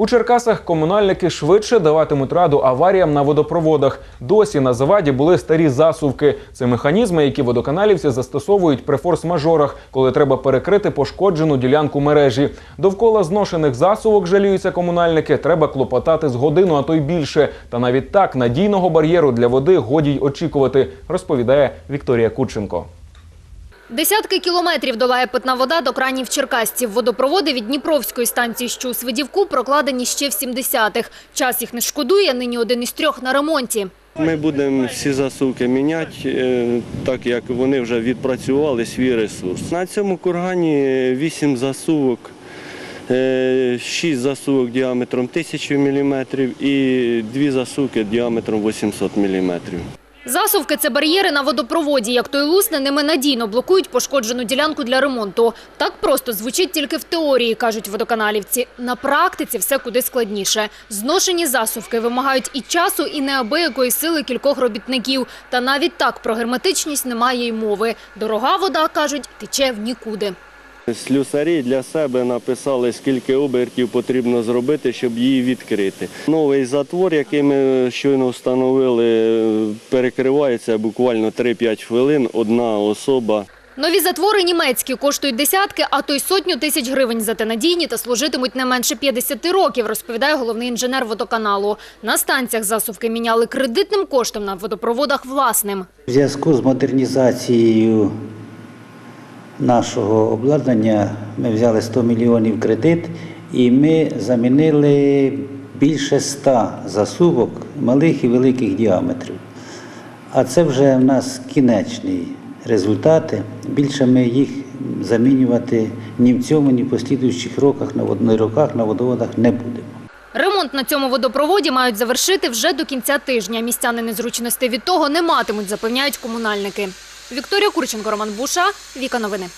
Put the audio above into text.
У Черкасах комунальники швидше даватимуть раду аваріям на водопроводах. Досі на заваді були старі засувки. Це механізми, які водоканалівці застосовують при форс-мажорах, коли треба перекрити пошкоджену ділянку мережі. Довкола зношених засувок жаліються комунальники. Треба клопотати з годину, а то й більше. Та навіть так надійного бар'єру для води годі й очікувати, розповідає Вікторія Кученко. Десятки кілометрів долає питна вода до кранів черкасців. Водопроводи від Дніпровської станції, що у Свидівку, прокладені ще в 70-х. Час їх не шкодує, нині один із трьох на ремонті. Ми будемо всі засувки міняти, е, так як вони вже відпрацювали свій ресурс. На цьому кургані 8 засувок, 6 засувок діаметром 1000 мм і 2 засувки діаметром 800 мм. Засувки – це бар'єри на водопроводі. Як той лусне, ними надійно блокують пошкоджену ділянку для ремонту. Так просто звучить тільки в теорії, кажуть водоканалівці. На практиці все куди складніше. Зношені засувки вимагають і часу, і неабиякої сили кількох робітників. Та навіть так про герметичність немає й мови. Дорога вода, кажуть, тече в нікуди. Слюсарі для себе написали, скільки обертів потрібно зробити, щоб її відкрити. Новий затвор, який ми щойно встановили, перекривається буквально 3-5 хвилин. Одна особа Нові затвори німецькі коштують десятки, а то й сотню тисяч гривень. Зате надійні та служитимуть не менше 50 років, розповідає головний інженер водоканалу. На станціях засувки міняли кредитним коштом, на водопроводах власним. В зв'язку з модернізацією нашого обладнання ми взяли 100 мільйонів кредит і ми замінили більше 100 засувок малих і великих діаметрів. А це вже в нас кінечні результати. Більше ми їх замінювати ні в цьому, ні в послідуючих роках на вод- роках на водоводах не будемо. Ремонт на цьому водопроводі мають завершити вже до кінця тижня. Містяни незручностей від того не матимуть, запевняють комунальники. Вікторія Курченко, Роман Буша, Віка Новини.